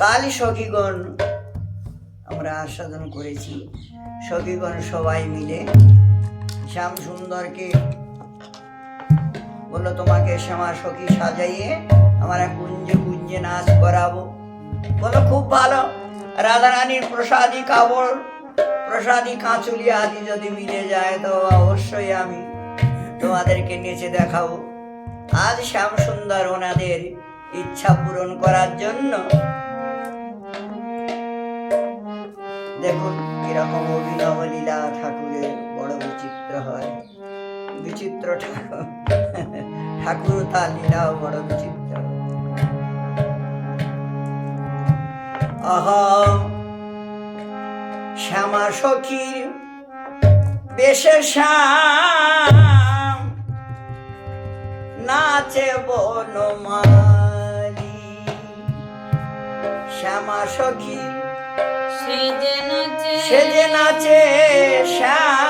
কালই সখীগণ, আমরা আস্বাদন করেছি। সখীগণ সবাই মিলে শ্যাম সুন্দরকে বলল, তোমাকে শ্যামা সখী সাজাইয়ে আমরা কুঞ্জে কুঞ্জে নাচ করাবো। বলো খুব ভালো। রাধারানীর প্রসাদী কাপড় প্রসাদী কাঁচুলি আদি যদি মিলে যায় তো অবশ্যই আমি তোমাদেরকে নেচে দেখাবো। আজ শ্যাম সুন্দর ওনাদের ইচ্ছা পূরণ করার জন্য। দেখুন, কীরকম অভিনব লীলা ঠাকুরের বড় বিচিত্র হয়। বিচিত্র ঠাকুর। ঠাকুর তার লীলাও বড় বিচিত্র। আহা, শ্যামা সখীর বেশে শ্যাম নাচে বনমালি। শ্যামা সখী সেদিন সেদিন আছে নাচে শ্যাম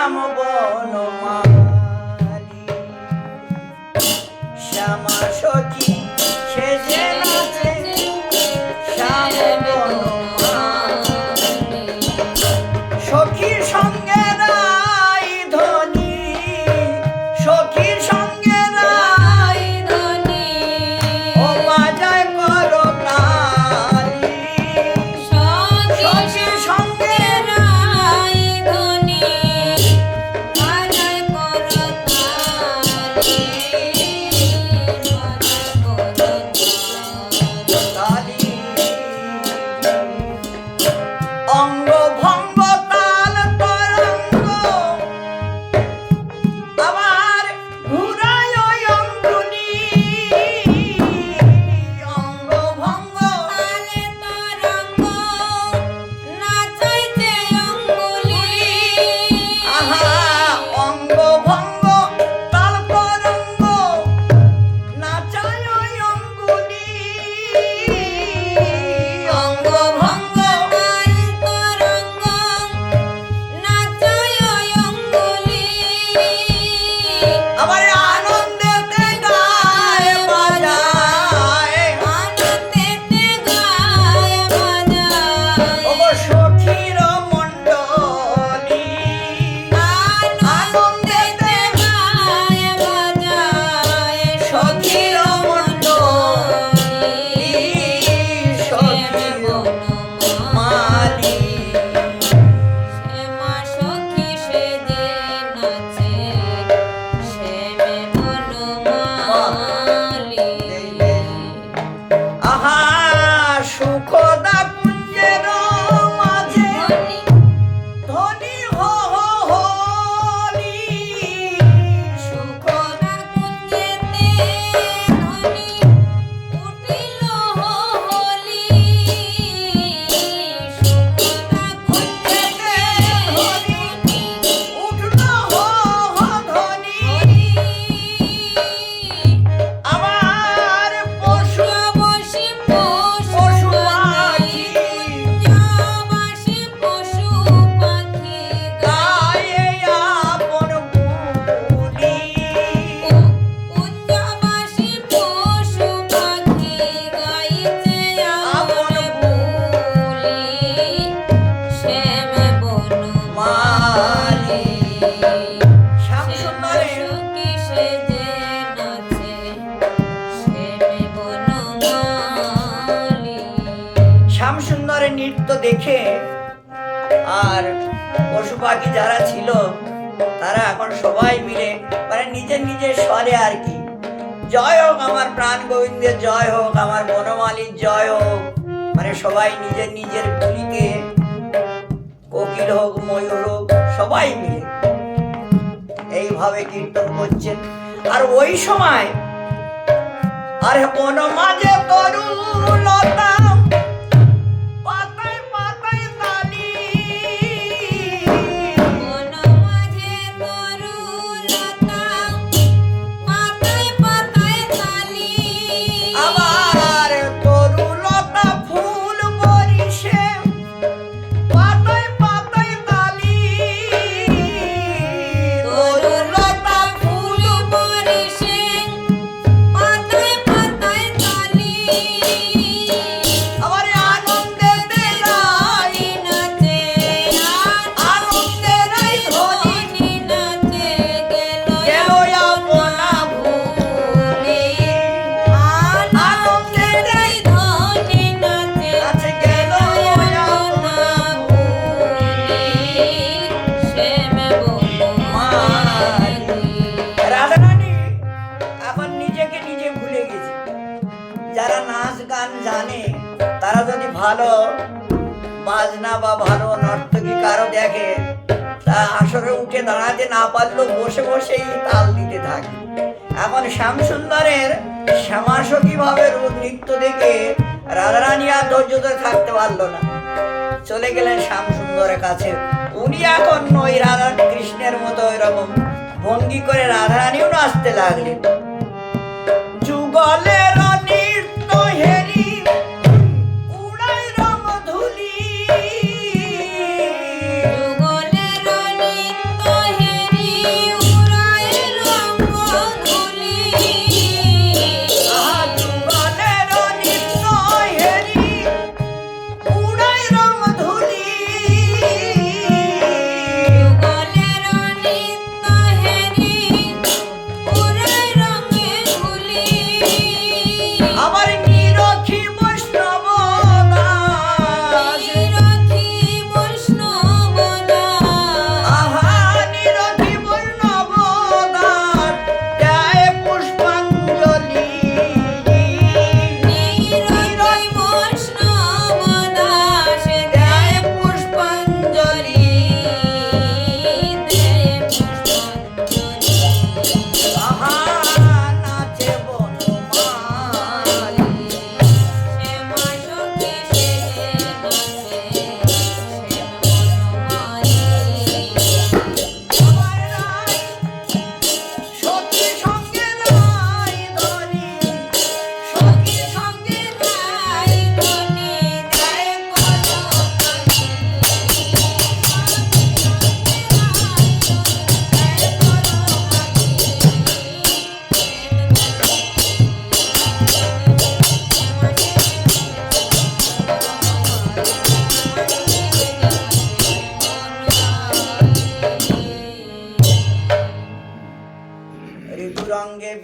আর পশু পাখি যারা ছিল, তারা এখন সবাই মিলে মানে নিজের নিজের স্বরে আর কি। জয় হোক আমার প্রাণ গোবিন্দের, জয় হোক আমার বনমালীর, জয় হোক। মানে সবাই নিজের নিজের গুলিকে কোকিল হোক, ময়ূর হোক, সবাই মিলে এইভাবে কীর্তন করছেন আর ওই সময় আর বন মাঝে ভালো বাজনা বা ভালো নর্তকী কারও দেখে? তা আসরে উঠে দাঁড়াতে না পারলেও বসে বসেই তাল দিতে থাকে। এখন শ্যামসুন্দরের শ্যামাসখী ভাবে রূপ নৃত্য দেখে রাধারানী আর ধৈর্য ধরে থাকতে পারল না। চলে গেলেন শ্যামসুন্দরের কাছে। উনি এখন ওই রাধা কৃষ্ণের মতো এরকম ভঙ্গি করে রাধারানীও নাচতে লাগলেন।